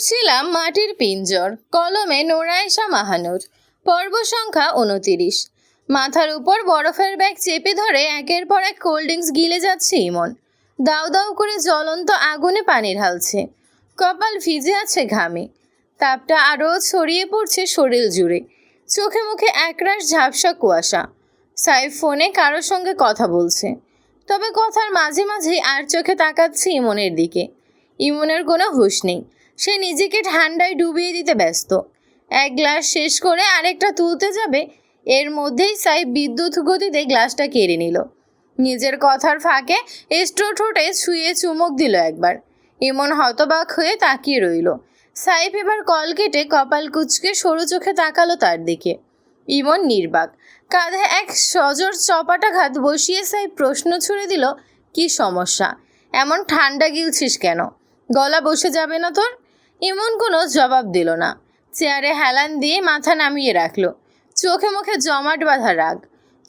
পড়ছিলাম মাটির পিঞ্জর, কলমে নোরাইশা মাহানুর পর্ব সংখ্যা উনতিরিশ। মাথার উপর বরফের ব্যাগ চেপে ধরে একের পর এক কোল্ড ড্রিঙ্কস গিলে যাচ্ছে ইমন। দাউ দাউ করে জ্বলন্ত আগুনে পানি ঢালছে কপাল ভিজে আছে ঘামে। তাপটা আরও ছড়িয়ে পড়ছে শরীর জুড়ে। চোখে মুখে একরাশ ঝাপসা কুয়াশা। সাইফ ফোনে কারোর সঙ্গে কথা বলছে। তবে কথার মাঝে মাঝেই আর চোখে তাকাচ্ছে ইমনের দিকে। ইমনের কোনো হুঁশ নেই। সে নিজেকে ঠান্ডায় ডুবিয়ে দিতে ব্যস্ত। এক গ্লাস শেষ করে আরেকটা তুলতে যাবে, এর মধ্যেই সাইফ বিদ্যুৎ গতিতে গ্লাসটা কেড়ে নিল। নিজের কথার ফাঁকে এস্ট্রো ঠোঁটে ছুঁয়ে চুমুক দিল একবার। ইমন হতবাক হয়ে তাকিয়ে রইল। সাইফ এবার কল কেটে কপাল কুচকে সরু চোখে তাকালো তার দিকে। ইমন নির্বাক। কাঁধে এক সজোর চপাটাঘাত বসিয়ে সাইফ প্রশ্ন ছুড়ে দিল, কি সমস্যা? এমন ঠান্ডা গিলছিস কেন? গলা বসে যাবে না তোর? ইমন কোনো জবাব দিল না। চেয়ারে হেলান দিয়ে মাথা নামিয়ে রাখল। চোখে মুখে জমাট বাঁধা রাগ।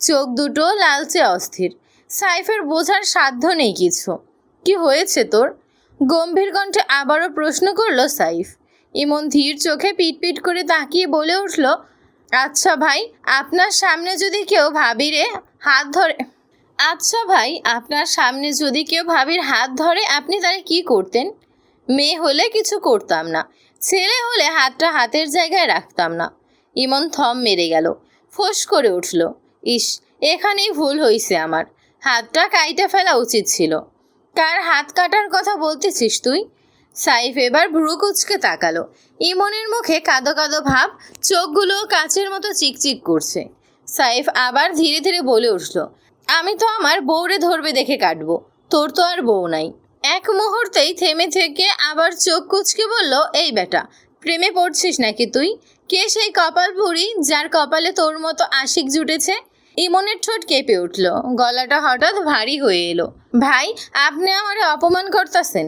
চোখ দুটো লালচে অস্থির। সাইফের বোঝার সাধ্য নেই কিছু। কি হয়েছে তোর? গম্ভীর কণ্ঠে আবারও প্রশ্ন করল সাইফ। ইমন ধীর চোখে পিটপিট করে তাকিয়ে বলে উঠল আচ্ছা ভাই, আপনার সামনে যদি কেউ ভাবিরে হাত ধরে আচ্ছা ভাই, আপনার সামনে যদি কেউ ভাবির হাত ধরে, আপনি তারে কি করতেন? মেয়ে হলে কিছু করতাম না। ছেলে হলে হাতটা হাতের জায়গায় রাখতাম না। ইমন থম মেরে গেল, ফোঁস করে উঠল। ইস, এখানেই ভুল হইছে আমার। হাতটা কাইটা ফেলা উচিত ছিল। কার হাত কাটার কথা বলতেছিস তুই? সাইফ এবার ভ্রু কুচকে তাকালো। ইমনের মুখে কাদো কাদো ভাব, চোখগুলো কাচের মতো চিকচিক করছে। সাইফ আবার ধীরে ধীরে বলে উঠল, আমি তো আমার বউরে ধরবে দেখে কাটবো। তোর তো আর বউ নাই। এক মুহূর্তেই থেমে থেকে আবার চোখ কুচকে বলল, এই বেটা, প্রেমে পড়ছিস নাকি তুই? কে সেই কপাল ভুড়ি যার কপালে তোর মতো আশিক জুটেছে? ইমনের ঠোঁট কেঁপে উঠল। গলাটা হঠাৎ ভারী হয়ে এলো। ভাই, আপনি আমারে অপমান করতেছেন।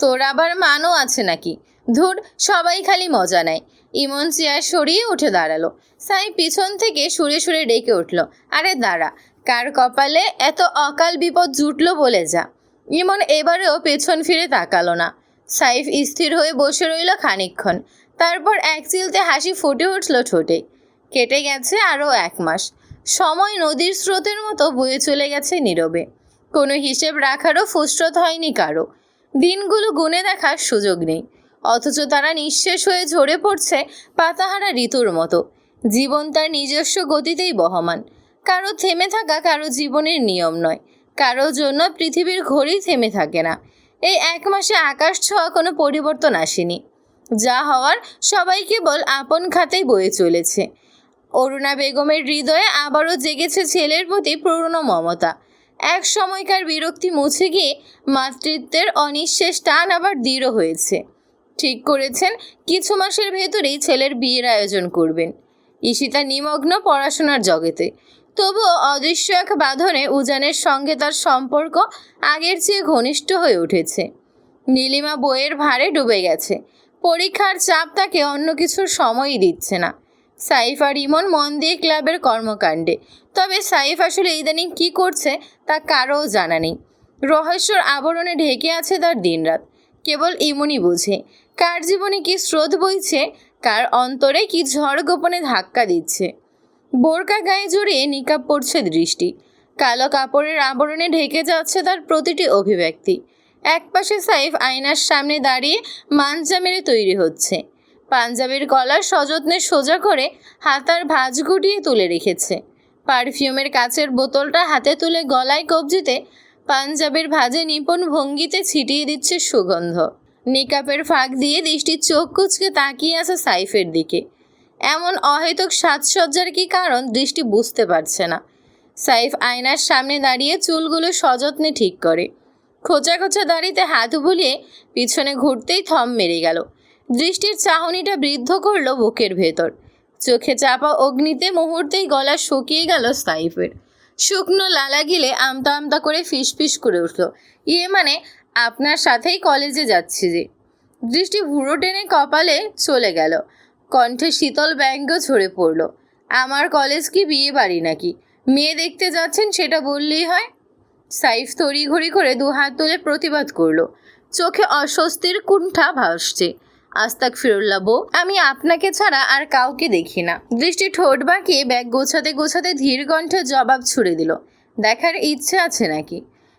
তোর আবার মানও আছে নাকি? ধুর, সবাই খালি মজা নেয়। ইমন চেয়ার সরিয়ে উঠে দাঁড়াল। সাই পিছন থেকে সুরে সুরে ডেকে উঠল, আরে দাঁড়া, কার কপালে এত অকাল বিপদ জুটলো বলে যা। ইমন এবারেও পেছন ফিরে তাকালো না। সাইফ স্থির হয়ে বসে রইল খানিকক্ষণ। তারপর এক চিলতে হাসি ফুটে উঠল ঠোঁটে। কেটে গেছে আরও এক মাস। সময় নদীর স্রোতের মতো বয়ে চলে গেছে নীরবে। কোনো হিসেব রাখারও ফুসরত হয়নি কারও। দিনগুলো গুনে দেখার সুযোগ নেই। অথচ তারা নিঃশেষ হয়ে ঝরে পড়ছে পাতাহারা ঋতুর মতো। জীবন তার নিজস্ব গতিতেই বহমান। কারও থেমে থাকা কারও জীবনের নিয়ম নয়। কারও জন্য পৃথিবীর ঘড়ি থেমে থাকে না। এই এক মাসে আকাশ ছোঁয়া কোনো পরিবর্তন আসেনি। যা হওয়ার সবাই কেবল আপন খাতেই বয়ে চলেছে। অরুণা বেগমের হৃদয়ে আবারও জেগেছে ছেলের প্রতি পুরনো মমতা। এক সময়কার বিরক্তি মুছে গিয়ে মাতৃত্বের অনিঃশেষ টান আবার দৃঢ় হয়েছে। ঠিক করেছেন, কিছু মাসের ভেতরেই ছেলের বিয়ের আয়োজন করবেন। ঈশিতা নিমগ্ন পড়াশোনার জগতে। তবুও অদৃশ্য এক বাঁধনে উজানের সঙ্গে তার সম্পর্ক আগের চেয়ে ঘনিষ্ঠ হয়ে উঠেছে। নীলিমা বইয়ের ভারে ডুবে গেছে। পরীক্ষার চাপ তাকে অন্য কিছুর সময়ই দিচ্ছে না। সাইফ আর ইমন মন দিয়ে ক্লাবের কর্মকাণ্ডে। তবে সাইফ আসলে ইদানিং কী করছে তা কারও জানা নেই। রহস্যর আবরণে ঢেকে আছে তার দিনরাত। কেবল ইমনই বুঝে, কার জীবনে কি স্রোত বইছে, কার অন্তরে কি ঝড় গোপনে ধাক্কা দিচ্ছে। বোরকা গায়ে জড়িয়ে নিকাব পড়ছে দৃষ্টি। কালো কাপড়ের আবরণে ঢেকে যাচ্ছে তার প্রতিটি অভিব্যক্তি। একপাশে সাইফ আয়নার সামনে দাঁড়িয়ে মাঞ্জা মেরে তৈরি হচ্ছে। পাঞ্জাবির গলা সযত্নে সোজা করে হাতার ভাঁজ গুটিয়ে তুলে রেখেছে। পারফিউমের কাচের বোতলটা হাতে তুলে গলায় কবজিতে পাঞ্জাবের ভাঁজে নিপুণ ভঙ্গিতে ছিটিয়ে দিচ্ছে সুগন্ধ। নিকাপের ফাঁক দিয়ে দৃষ্টির চোখ কুচকে তাকিয়ে আছে সাইফের দিকে। এমন অহেতুক সাজসজ্জার কি কারণ দৃষ্টি বুঝতে পারছে না। সাইফ আয়নার সামনে দাঁড়িয়ে চুলগুলো সযত্নে ঠিক করে। খোঁচা খোঁচা দাড়িতে হাত বুলিয়ে পিছনে ঘুরতেই থম মেরে গেল। দৃষ্টির চাহনিটা বৃদ্ধ করল বুকের ভেতর। চোখে চাপা অগ্নিতে মুহূর্তেই গলা শুকিয়ে গেল সাইফের। শুকনো লালা গিলে আমতা আমতা করে ফিস ফিস করে উঠল। ইয়ে মানে আপনার সাথেই কলেজে যাচ্ছি যে। দৃষ্টি ভুড়ো টেনে কপালে চলে গেল। কণ্ঠে শীতল ব্যঙ্গ ঝরে পড়ল। আমার কলেজ কি বিয়ে বাড়ি নাকি? মেয়ে দেখতে যাচ্ছেন সেটা বললেই হয়? সাইফ তড়িঘড়ি করে দু হাত তুলে প্রতিবাদ করল। চোখে অস্বস্তির কুণ্ঠা ভাসছে। আস্তাক ফিরুল্লাহ বউ, আমি আপনাকে ছাড়া আর কাউকে দেখি না। দৃষ্টি ঠোঁট বাঁকিয়ে ব্যাগ গোছাতে গোছাতে ধীর কণ্ঠে জবাব ছুড়ে দিল। দেখার ইচ্ছে আছে নাকি?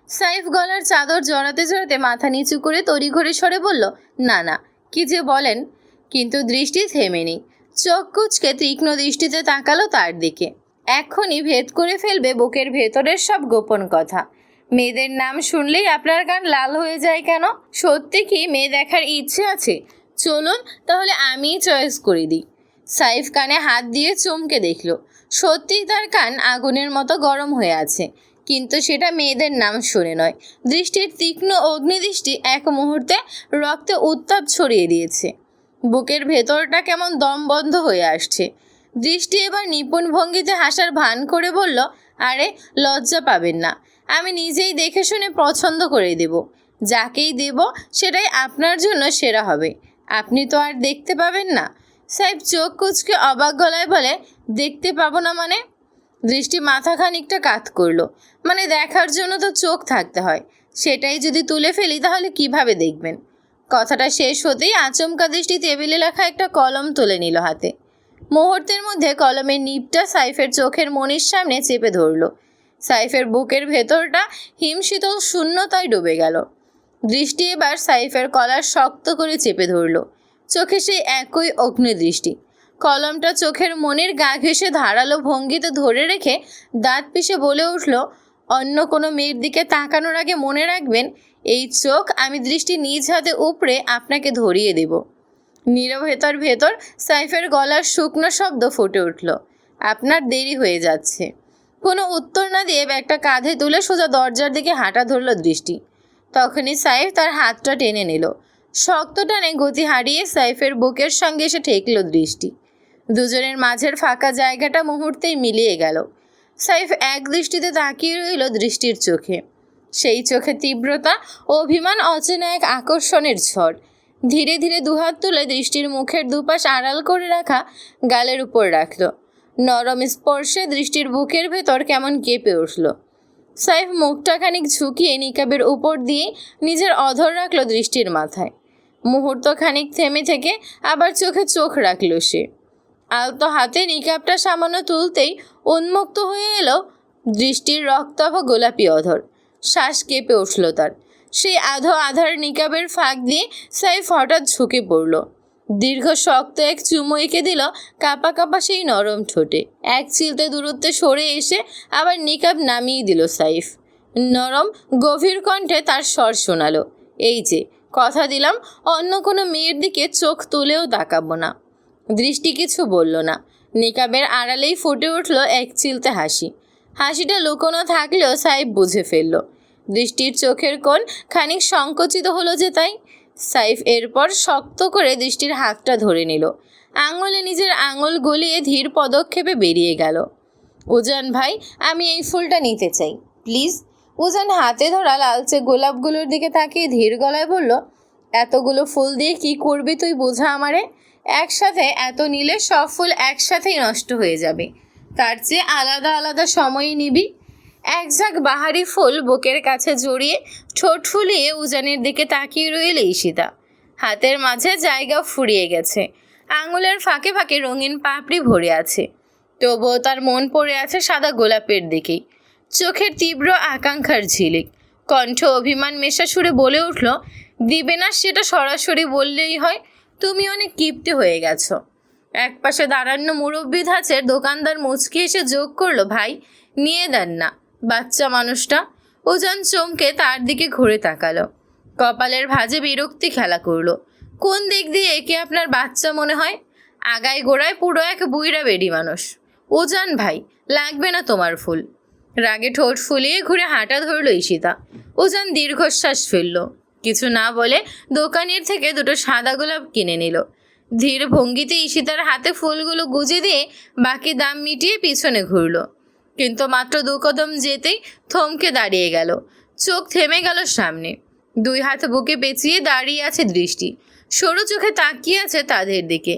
সাইফ গলার চাদর জড়াতে জড়াতে মাথা নিচু করে তড়িঘড়ি সরে বলল, না না, কি যে বলেন। কিন্তু দৃষ্টি থেমে নেই চোখ কুচকে তীক্ষ্ণ দৃষ্টিতে তাকালো তার দিকে। এক্ষুনি ভেদ করে ফেলবে বুকের ভেতরের সব গোপন কথা। মেয়েদের নাম শুনলেই আপনার গান লাল হয়ে যায় কেন? সত্যি কি মেয়ে দেখার ইচ্ছে আছে? চলুন, তাহলে আমিই চয়েস করে দিই। সাইফ কানে হাত দিয়ে চমকে দেখল। সত্যিই তার কান আগুনের মতো গরম হয়ে আছে। কিন্তু সেটা মেয়েদের নাম শুনে নয়। দৃষ্টির তীক্ষ্ণ অগ্নিদৃষ্টি এক মুহূর্তে রক্তে উত্তাপ ছড়িয়ে দিয়েছে। বুকের ভেতরটা কেমন দম বন্ধ হয়ে আসছে। দৃষ্টি এবার নিপুণ ভঙ্গিতে হাসার ভান করে বলল, আরে, লজ্জা পাবেন না। আমি নিজেই দেখে শুনে পছন্দ করে দেব। যাকেই দেব, সেটাই আপনার জন্য সেরা হবে। আপনি তো আর দেখতে পাবেন না। সাহেব চোখ কুচকে অবাক গলায় বলে, দেখতে পাবো না মানে? দৃষ্টি মাথা খানিকটা কাত করল মানে দেখার জন্য তো চোখ থাকতে হয়। সেটাই যদি তুলে ফেলি তাহলে কীভাবে দেখবেন? কথাটা শেষ হতেই আচমকা দৃষ্টি টেবিলে লেখা একটা কলম তুলে নিল হাতে। মুহূর্তের মধ্যে কলমের নিপটা সাইফের চোখের মনির সামনে চেপে ধরলো। সাইফের বুকের ভেতরটা হিমশীতল শূন্যতায় ডুবে গেল। দৃষ্টি এবার সাইফের কলার শক্ত করে চেপে ধরলো। চোখে সেই একই অগ্নিদৃষ্টি। কলমটা চোখের মনের গা ঘেঁষে ধারালো ভঙ্গিতে ধরে রেখে দাঁত পিষে বলে উঠল অন্য কোনো মেয়ের দিকে তাকানোর আগে মনে রাখবেন, এই চোখ আমি দৃষ্টি নিজ হাতে উপড়ে আপনাকে ধরিয়ে দেব। নীরবতার ভেতর সাইফের গলার শুকনো শব্দ ফুটে উঠল। আপনার দেরি হয়ে যাচ্ছে। কোনো উত্তর না দিয়ে ব্যাগটা কাঁধে তুলে সোজা দরজার দিকে হাঁটা ধরল দৃষ্টি। তখনই সাইফ তার হাতটা টেনে নিল। শক্ত টানে গতি হারিয়ে সাইফের বুকের সঙ্গে এসে ঠেকল দৃষ্টি। দুজনের মাঝের ফাঁকা জায়গাটা মুহূর্তেই মিলিয়ে গেল। সাইফ এক দৃষ্টিতে তাকিয়ে রইল দৃষ্টির চোখে। সেই চোখে তীব্রতা ও অভিমান অচেনা এক আকর্ষণের ঝড়। ধীরে ধীরে দুহাত তুলে দৃষ্টির মুখের দুপাশ আড়াল করে রাখা গালের উপর রাখল। নরম স্পর্শে দৃষ্টির বুকের ভেতর কেমন কেঁপে উঠল। সাইফ মুখটা খানিক ঝুঁকিয়ে নিকাবের উপর দিয়ে নিজের অধর রাখল দৃষ্টির মাথায়। মুহূর্ত খানিক থেমে থেকে আবার চোখে চোখ রাখল সে। আলতো হাতে নিকাবটা সামান্য তুলতেই উন্মুক্ত হয়ে এলো দৃষ্টির রক্তাভ গোলাপি অধর। শ্বাস কেঁপে উঠল তার। সেই আধো আধার নিকাবের ফাঁক দিয়ে সাইফ হঠাৎ ঝুঁকে পড়ল। দীর্ঘ শক্ত এক চুমো এঁকে দিল কাপা কাপা সেই নরম ঠোঁটে। এক চিলতে দূরত্বে সরে এসে আবার নিকাব নামিয়ে দিল সাইফ। নরম, গভীর কণ্ঠে তার স্বর শোনালো। এই যে, কথা দিলাম, অন্য কোনো মেয়ের দিকে চোখ তুলেও তাকাবো না। দৃষ্টি কিছু বলল না। নিকাবের আড়ালেই ফুটে উঠল এক চিলতে হাসি। হাসিটা লুকোনো থাকলেও সাইফ বুঝে ফেলল। দৃষ্টির চোখের কোণ খানিক সংকুচিত হলো যে তাই। সাইফ এরপর শক্ত করে দৃষ্টির হাতটা ধরে নিল। আঙুলে নিজের আঙুল গলিয়ে ধীর পদক্ষেপে বেরিয়ে গেল। উজান ভাই, আমি এই ফুলটা নিতে চাই। প্লিজ। উজান হাতে ধরা লালচে গোলাপগুলোর দিকে তাকিয়ে ধীর গলায় বলল, এতগুলো ফুল দিয়ে কি করবি তুই বোঝা আমারে? একসাথে এত নিলে সব ফুল একসাথেই নষ্ট হয়ে যাবে। তার চেয়ে আলাদা আলাদা সময়ই নিবি। এক ঝাঁক বাহারি ফুল বুকের কাছে জড়িয়ে ঠোঁট ফুলিয়ে উজানের দিকে তাকিয়ে রইল ঈশিতা। হাতের মাঝে জায়গা ফুরিয়ে গেছে। আঙুলের ফাঁকে ফাঁকে রঙিন পাপড়ি ভরে আছে। তবুও তার মন পড়ে আছে সাদা গোলাপের দিকেই। চোখের তীব্র আকাঙ্ক্ষার ঝিলিক। কণ্ঠ অভিমান মেশা সুরে বলে উঠল, দিবে না সেটা সরাসরি বললেই হয়। তুমি অনেক কিপ্টে হয়ে গেছো। এক পাশে দাঁড়ানো মুরব্বি ধাঁচের দোকানদার মুচকি এসে যোগ করল, ভাই, নিয়ে দেন না। বাচ্চা মানুষটা ওজান চমকে তার দিকে ঘুরে তাকালো। কপালের ভাঁজে বিরক্তি খেলা করল। কোন দিক দিয়ে একে আপনার বাচ্চা মনে হয়? আগায় গোড়ায় পুরো এক বুইরা বেডি মানুষ। ওজান ভাই, লাগবে না তোমার ফুল। রাগে ঠোঁট ফুলিয়ে ঘুরে হাঁটা ধরল ঈশিতা। ওজান দীর্ঘশ্বাস ফেলল। কিছু না বলে দোকানের থেকে দুটো সাদা গোলাপ কিনে নিল। ধীর ভঙ্গিতে ঈশিতার হাতে ফুলগুলো গুজে দিয়ে বাকি দাম মিটিয়ে পিছনে ঘুরল। কিন্তু মাত্র দু কদম যেতেই থমকে দাঁড়িয়ে গেল। চোখ থেমে গেল সামনে। দুই হাত বুকে পেঁচিয়ে দাঁড়িয়ে আছে দৃষ্টি। সরু চোখে তাকিয়ে আছে তাদের দিকে।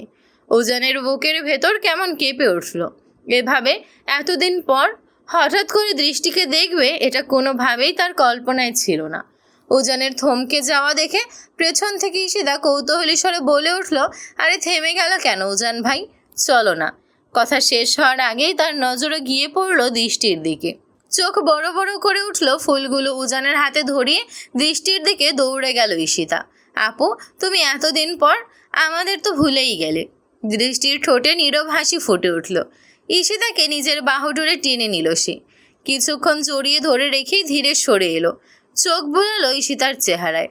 ওজানের বুকের ভেতর কেমন কেঁপে উঠল। এভাবে এতদিন পর হঠাৎ করে দৃষ্টিকে দেখবে এটা কোনোভাবেই তার কল্পনায় ছিল না। উজানের থমকে যাওয়া দেখে পেছন থেকে ঈশিতা কৌতূহলী স্বরে বলে উঠল, আরে, থেমে গেল কেন উজান ভাই? চলো না। কথা শেষ হওয়ার আগেই তার নজরে গিয়ে পড়ল দৃষ্টির দিকে। চোখ বড় বড় করে উঠল ফুলগুলো উজানের হাতে ধরিয়ে দৃষ্টির দিকে দৌড়ে গেল ঈশিতা। আপু, তুমি এতদিন পর আমাদের তো ভুলেই গেলে। দৃষ্টির ঠোঁটে নীরব হাসি ফুটে উঠল। ঈশিতাকে নিজের বাহুডোরে টেনে নিল সে। কিছুক্ষণ জড়িয়ে ধরে রেখেই ধীরে সরে এলো। চোখ বুলালো ঈশিতার চেহারায়।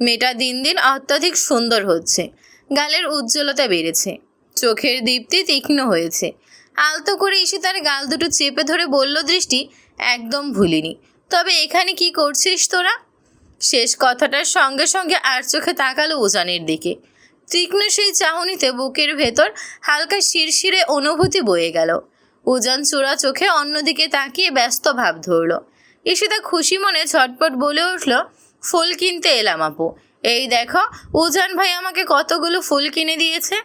মেয়েটা দিন দিন অত্যাধিক সুন্দর হচ্ছে। গালের উজ্জ্বলতা বেড়েছে। চোখের দীপ্তি তীক্ষ্ণ হয়েছে। আলতো করে ঈশিতার গাল দুটো চেপে ধরে বলল, দৃষ্টি, একদম ভুলিনি। তবে এখানে কি করছিস তোরা? শেষ কথাটার সঙ্গে সঙ্গে আর চোখে তাকালো উজানের দিকে। তীক্ষ্ণ সেই চাহনিতে বুকের ভেতর হালকা শিরশিরে অনুভূতি বয়ে গেল। উজান চূড়া চোখে অন্যদিকে তাকিয়ে ব্যস্ত ভাব ধরল। ঈশিতা খুশি মনে ঝটপট বলে উঠল, ফুল কিনতে এলাম আপু। এই দেখো, উজান ভাই আমাকে কতগুলো ফুল কিনে দিয়েছে?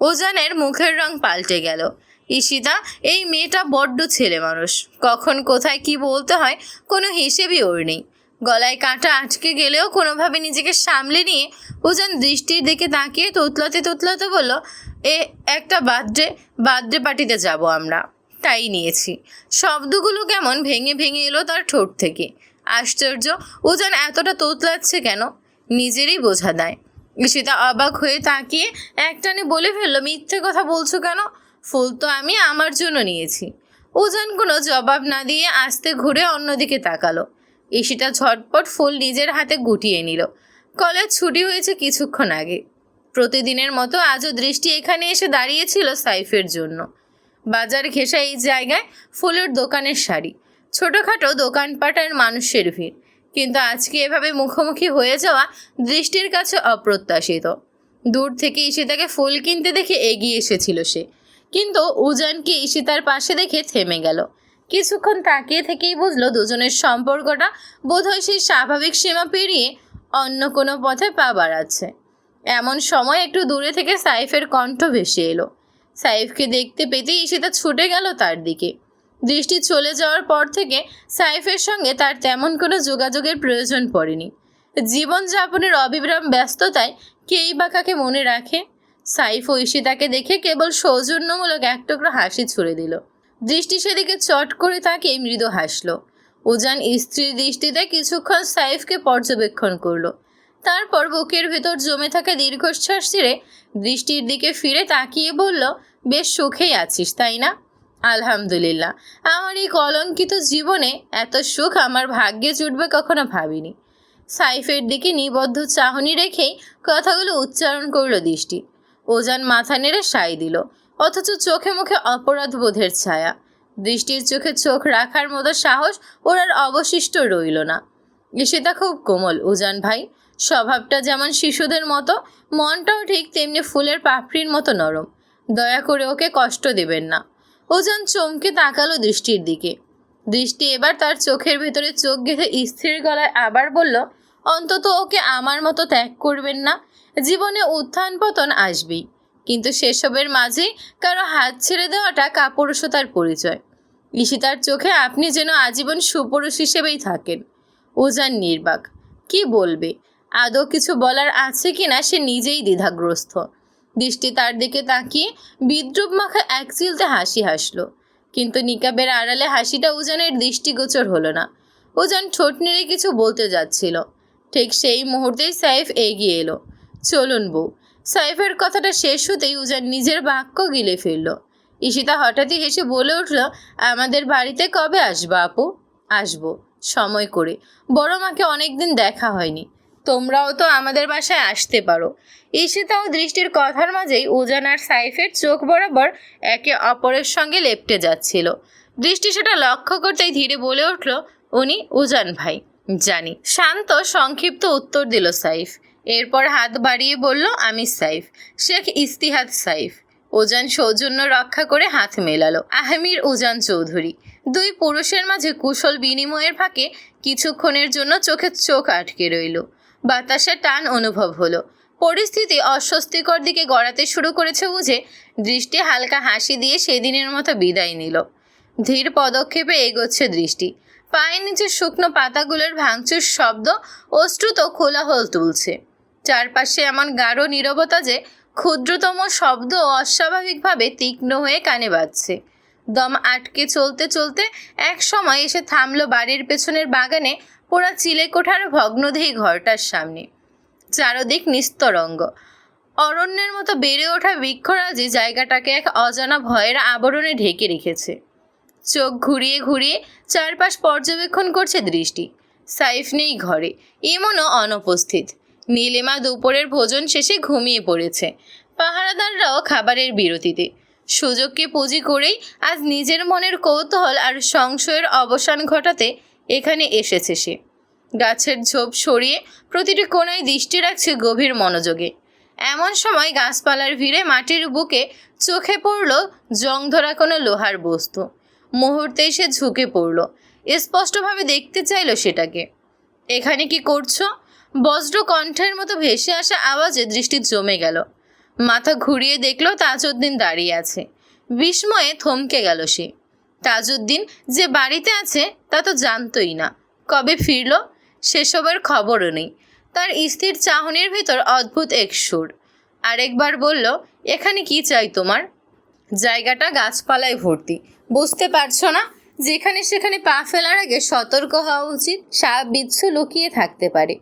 উজানের মুখের রং পাল্টে গেল। ঈশিতা, এই মেয়েটা বড্ড ছেলে মানুষ। কখন কোথায় কি বলতে হয় কোনো হিসেবই ওর নেই। গলায় কাঁটা আটকে গেলেও কোনোভাবে নিজেকে সামলে নিয়ে উজান দৃষ্টির দিকে তাকিয়ে তোতলাতে তোতলাতে বলল, এ, একটা বার্থডে বার্থডে পার্টিতে যাব আমরা। তাই নিয়েছি। শব্দগুলো কেমন ভেঙে ভেঙে এলো তার ঠোঁট থেকে। আশ্চর্য উজান এতটা তোতলাচ্ছে কেন? নিজেরই বোঝা দেয়। ঈশিতা অবাক হয়ে তাকিয়ে একটানে বলে ফেলল, মিথ্যে কথা বলছো কেন? ফুল তো আমি আমার জন্য নিয়েছি। উজান কোনো জবাব না দিয়ে আস্তে ঘুরে অন্যদিকে তাকালো। ঈশিতা ঝটপট ফুল নিজের হাতে গুটিয়ে নিল। কলেজ ছুটি হয়েছে কিছুক্ষণ আগে। প্রতিদিনের মতো আজও দৃষ্টি এখানে এসে দাঁড়িয়েছিল সাইফের জন্য। বাজার ঘেঁষা এই জায়গায় ফুলের দোকানের শাড়ি। ছোটোখাটো দোকানপাটের মানুষের ভিড়। কিন্তু আজকে এভাবে মুখোমুখি হয়ে যাওয়া দৃষ্টির কাছে অপ্রত্যাশিত। দূর থেকে ঈশিতাকে ফুল কিনতে দেখে এগিয়ে এসেছিল সে। কিন্তু উজানকে ঈশিতার পাশে দেখে থেমে গেল। কিছুক্ষণ তাকিয়ে থেকেই বুঝলো দুজনের সম্পর্কটা বোধহয় সেই স্বাভাবিক সীমা পেরিয়ে অন্য কোনো পথে পা বাড়াচ্ছে। এমন সময় একটু দূরে থেকে সাইফের কণ্ঠ ভেসে এলো। সাইফকে দেখতে পেতেই ঈশিতা ছুটে গেল তার দিকে। দৃষ্টি চলে যাওয়ার পর থেকে সাইফের সঙ্গে তার তেমন কোনো যোগাযোগের প্রয়োজন পড়েনি। জীবনযাপনের অবিরাম ব্যস্ততায় কেই বা কাকে মনে রাখে? সাইফ ও ঈশিতাকে দেখে কেবল সৌজন্যমূলক এক টুকরো হাসি ছুড়ে দিল। দৃষ্টি সেদিকে চট করে তাকে মৃদু হাসলো। উজান স্ত্রীর দৃষ্টিতে কিছুক্ষণ সাইফকে পর্যবেক্ষণ করল। তারপর বুকের ভেতর জমে থাকা দীর্ঘশ্বাস ছেড়ে দৃষ্টির দিকে ফিরে তাকিয়ে বলল, বেশ সুখেই আছিস, তাই না? আলহামদুলিল্লাহ। আমার এই কলঙ্কিত জীবনে এত সুখ আমার ভাগ্যে জুটবে কখনো ভাবিনি। সাইফের দিকে নিবদ্ধ চাহনি রেখেই কথাগুলো উচ্চারণ করল দৃষ্টি। ওজান মাথা নেড়ে সাই দিল, অথচ চোখে মুখে অপরাধ বোধের ছায়া। দৃষ্টির চোখে চোখ রাখার মতো সাহস ওর আর অবশিষ্ট রইল না। ঈশিতা খুব কোমল উজান ভাই। স্বভাবটা যেমন শিশুদের মতো, মনটাও ঠিক তেমনি ফুলের পাপড়ির মতো নরম। দয়া করে ওকে কষ্ট দেবেন না। ওজন চমকে তাকালো দৃষ্টির দিকে। দৃষ্টি এবার তার চোখের ভেতরে চোখ গেঁথে স্থির গলায় আবার বলল, অন্তত ওকে আমার মতো ত্যাগ করবেন না। জীবনে উত্থান পতন আসবেই। কিন্তু সেসবের মাঝে কারও হাত ছেড়ে দেওয়াটা কাপুরুষতার পরিচয়। ঈশিতার চোখে আপনি যেন আজীবন সুপুরুষ হিসেবেই থাকেন। উজান নির্বাক। কি বলবে? আদৌ কিছু বলার আছে কিনা সে নিজেই দ্বিধাগ্রস্ত। দৃষ্টি তার দিকে তাকিয়ে বিদ্রুপ মাখা এক চিলতে হাসি হাসলো। কিন্তু নিকাবের আড়ালে হাসিটা উজানের দৃষ্টিগোচর হলো না। উজান ঠোঁট নেড়ে কিছু বলতে যাচ্ছিল। ঠিক সেই মুহূর্তেই সাইফ এগিয়ে এলো। চলুন বউ, সাইফের কথাটা শেষ হতেই উজান নিজের বাক্য গিলে ফেলল। ঈশিতা হঠাৎই হেসে বলে উঠল, আমাদের বাড়িতে কবে আসবা আপু? আসব, সময় করে। বড় মাকে অনেকদিন দেখা হয়নি। তোমরাও তো আমাদের বাসায় আসতে পারো। ঈশিতা ও দৃষ্টির কথার মাঝেই উজান আর সাইফের চোখ বরাবর একে অপরের সঙ্গে লেপটে যাচ্ছিল। দৃষ্টি সেটা লক্ষ্য করতেই ধীরে বলে উঠল, উনি উজান ভাই। জানি। শান্ত, সংক্ষিপ্ত উত্তর দিল সাইফ। এরপর হাত বাড়িয়ে বলল, আমি সাইফ। শেখ ইস্তিহাদ সাইফ। ওজান সৌজন্য রক্ষা করে হাত মেলালো। আহমির উজান চৌধুরী। দুই পুরুষের মাঝে কুশল বিনিময়ের ফাঁকে কিছুক্ষণের জন্য চোখে চোখ আটকে রইল। বাতাসে টান অনুভব হলো। পরিস্থিতি অস্বস্তিকর দিকে গড়াতে শুরু করেছে বুঝে দৃষ্টি হালকা হাসি দিয়ে সেদিনের মতো বিদায় নিল। ধীর পদক্ষেপে এগোচ্ছে দৃষ্টি। পায়ের নিচে শুকনো পাতাগুলোর ভাঙচুর শব্দ অশ্রুত খোলাহল তুলছে। চারপাশে এমন গাঢ় নীরবতা যে ক্ষুদ্রতম শব্দ অস্বাভাবিকভাবে তীক্ষ্ণ হয়ে কানে বাজছে। দম আটকে চলতে চলতে এক সময় এসে থামলো বাড়ির পেছনের বাগানে পোড়া চিলেকোঠার ভগ্নদেহী ঘরটার সামনে। চারদিক নিস্তরঙ্গ। অরণ্যের মতো বেড়ে ওঠা বৃক্ষরাজি জায়গাটাকে এক অজানা ভয়ের আবরণে ঢেকে রেখেছে। চোখ ঘুরিয়ে ঘুরিয়ে চারপাশ পর্যবেক্ষণ করছে দৃষ্টি। সাইফ নেই ঘরে, ইমনও অনুপস্থিত। নীলিমা দুপুরের ভোজন শেষে ঘুমিয়ে পড়েছে। পাহারাদাররাও খাবারের বিরতিতে। সুযোগকে পুঁজি করেই আজ নিজের মনের কৌতূহল আর সংশয়ের অবসান ঘটাতে এখানে এসেছে সে। গাছের ঝোপ সরিয়ে প্রতিটি কোণায় দৃষ্টি রাখছে গভীর মনোযোগে। এমন সময় গাছপালার ভিড়ে মাটির বুকে চোখে পড়ল জং ধরা কোনো লোহার বস্তু। মুহূর্তে সে ঝুঁকে পড়ল। স্পষ্টভাবে দেখতে চাইল সেটাকে। এখানে কি করছ? বজ্র কণ্ঠের মতো ভেসে আসা আওয়াজে দৃষ্টি জমে গেল। মাথা ঘুরিয়ে দেখল তাজউদ্দিন দাঁড়িয়ে আছে। বিস্ময়ে থমকে গেল সে। তাজউদ্দিন যে বাড়িতে আছে, তা তো জানতই না। কবে ফিরল, সেসবের খবরও নেই। তার স্থির চাহনির ভেতর অদ্ভুত এক সুর। আরেকবার বলল, এখানে কি চাই তোমার? জায়গাটা গাছপালায় ভর্তি। বুঝতে পারছ না? যেখানে সেখানে পা ফেলার আগে সতর্ক হওয়া উচিত সাপ বিচ্ছু লুকিয়ে থাকতে পারে।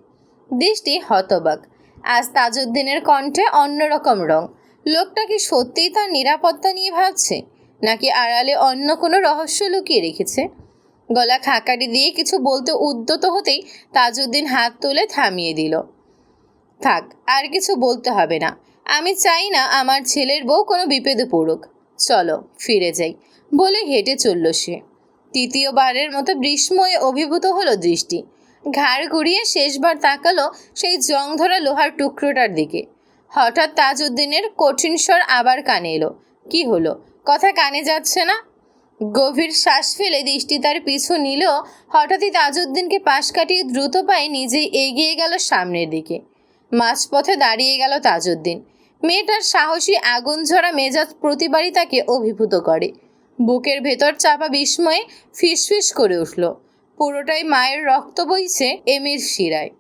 দৃষ্টি হতবাক। আজ তাজউদ্দিনের কণ্ঠে অন্যরকম রং। লোকটা কি সত্যিই তার নিরাপত্তা নিয়ে ভাবছে? নাকি আড়ালে অন্য কোনো রহস্য লুকিয়ে রেখেছে? গলা খাকারি দিয়ে কিছু বলতে উদ্যত হতেই তাজউদ্দিন হাত তুলে থামিয়ে দিল। থাক, আর কিছু বলতে হবে না। আমি চাই না আমার ছেলের বউ কোনো বিপদে পড়ুক। চলো, ফিরে যাই। বলে হেঁটে চলল সে। তৃতীয়বারের মতো বিস্ময়ে অভিভূত হলো দৃষ্টি। ঘাড় ঘুরিয়ে শেষবার তাকালো সেই জং ধরা লোহার টুকরোটার দিকে। হঠাৎ তাজউদ্দিনের কঠিন স্বর আবার কানে এলো। কি হলো? কথা কানে যাচ্ছে না। গভীর শ্বাস ফেলে দৃষ্টি তার পিছু নিল। হঠাৎই তাজউদ্দিনকে পাশ কাটিয়ে দ্রুত পায়ে নিজেই এগিয়ে গেল সামনের দিকে। মাঝপথে দাঁড়িয়ে গেল তাজউদ্দিন। মেয়েটার সাহসী আগুন ঝরা মেজাজ প্রতিবারই তাকে অভিভূত করে। বুকের ভেতর চাপা বিস্ময়ে ফিসফিস করে উঠল। পুরোটাই মায়ের রক্ত বইছে এমির শিরায়।